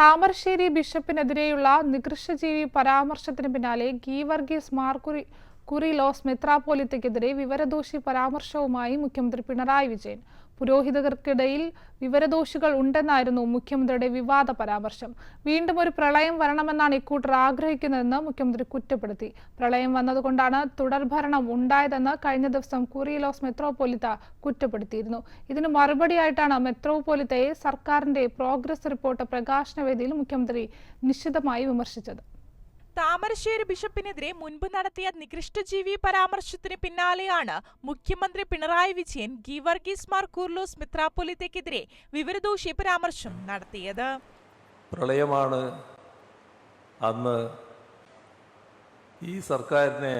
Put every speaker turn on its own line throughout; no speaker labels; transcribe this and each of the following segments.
താമരശ്ശേരി ബിഷപ്പിനെതിരെയുള്ള നികൃഷ്ടജീവി പരാമർശത്തിന് പിന്നാലെ ഗീവർഗീസ് മാർക്കുറി കുറിലോസ് മെത്രാപ്പോലിത്തയ്ക്കെതിരെ വിവരദോഷി പരാമർശവുമായി മുഖ്യമന്ത്രി പിണറായി വിജയൻ. പുരോഹിതർക്കിടയിൽ വിവരദോഷികൾ ഉണ്ടെന്നായിരുന്നു മുഖ്യമന്ത്രിയുടെ വിവാദ പരാമർശം. വീണ്ടും ഒരു പ്രളയം വരണമെന്നാണ് ഇക്കൂട്ടർ ആഗ്രഹിക്കുന്നതെന്ന് മുഖ്യമന്ത്രി കുറ്റപ്പെടുത്തി. പ്രളയം വന്നതുകൊണ്ടാണ് തുടർഭരണം ഉണ്ടായതെന്ന് കഴിഞ്ഞ ദിവസം കുറിയിലോസ് മെത്രോപൊലിത്ത കുറ്റപ്പെടുത്തിയിരുന്നു. ഇതിന് മറുപടിയായിട്ടാണ് മെത്രോപൊലിത്തയെ സർക്കാരിന്റെ പ്രോഗ്രസ് റിപ്പോർട്ട് പ്രകാശന വേദിയിൽ മുഖ്യമന്ത്രി നിശിതമായി വിമർശിച്ചത്.
താമരശ്ശേരി ബിഷപ്പിനെതിരെ മുൻപ് നടത്തിയ നികൃഷ്ടജീവി പരാമർശത്തിന് പിന്നാലെയാണ് മുഖ്യമന്ത്രി പിണറായി വിജയൻ ഗീവർഗീസ് മാർ കൂർലോസ് മിത്രാപ്പൊലിത്തയ്ക്കെതിരെ വിവരദോഷി പരാമർശം നടത്തിയത്.
പ്രളയമാണ് അന്ന് ഈ സർക്കാരിനെ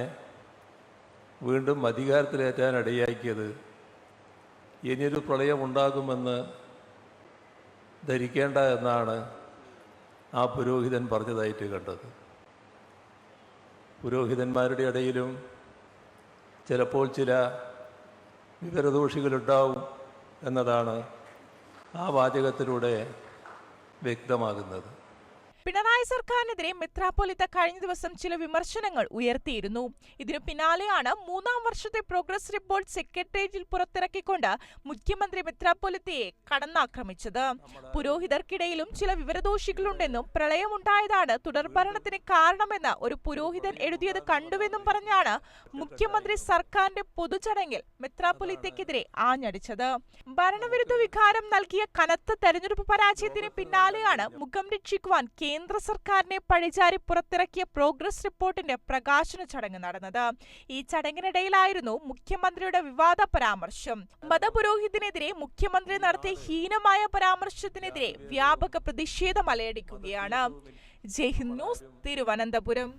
വീണ്ടും അധികാരത്തിലേറ്റാൻ ഇടയാക്കിയത് ഇനിയൊരു പ്രളയം ഉണ്ടാകുമെന്ന് ധരിക്കേണ്ട എന്നാണ് ആ പുരോഹിതൻ പറഞ്ഞതായിട്ട് കണ്ടത്. പുരോഹിതന്മാരുടെ ഇടയിലും ചിലപ്പോൾ ചില വിവരദോഷികളുണ്ടാവും എന്നതാണ് ആ വാചകത്തിലൂടെ വ്യക്തമാകുന്നത്.
പിണറായി സർക്കാരിനെതിരെ മെത്രാപ്പൊലിത്ത കഴിഞ്ഞ ദിവസം ചില വിമർശനങ്ങൾ ഉയർത്തിയിരുന്നു. ഇതിനു പിന്നാലെയാണ് മൂന്നാം വർഷത്തെ പ്രോഗ്രസ് റിപ്പോർട്ട് സെക്രട്ടേറിയറ്റിൽ പുറത്തിറക്കിക്കൊണ്ട് മുഖ്യമന്ത്രി മെത്രാപ്പൊലിത്തയെ കടന്നാക്രമിച്ചത്. പുരോഹിതർക്കിടയിലും ചില വിവരദോഷികളുണ്ടെന്നും പ്രളയമുണ്ടായതാണ് തുടർഭരണത്തിന് കാരണമെന്ന് ഒരു പുരോഹിതൻ എഴുതിയത് കണ്ടുവെന്നും പറഞ്ഞാണ് മുഖ്യമന്ത്രി സർക്കാരിന്റെ പൊതുചടങ്ങിൽ മെത്രാപ്പൊലിത്തയ്ക്കെതിരെ ആഞ്ഞടിച്ചത്. ഭരണവിരുദ്ധ വികാരം നൽകിയ കനത്ത തെരഞ്ഞെടുപ്പ് പരാജയത്തിന് പിന്നാലെയാണ് മുഖം രക്ഷിക്കുവാൻ കേന്ദ്ര സർക്കാരിനെ പഴിചാരി പുറത്തിറക്കിയ പ്രോഗ്രസ് റിപ്പോർട്ടിന്റെ പ്രകാശന ചടങ്ങ് നടന്നത്. ഈ ചടങ്ങിനിടയിലായിരുന്നു മുഖ്യമന്ത്രിയുടെ വിവാദ പരാമർശം. മതപുരോഹിതനെതിരെ മുഖ്യമന്ത്രി നടത്തിയ ഹീനമായ പരാമർശത്തിനെതിരെ വ്യാപക പ്രതിഷേധം അലയടിക്കുകയാണ്. ജയ്ഹിന്ദ് ന്യൂസ് തിരുവനന്തപുരം.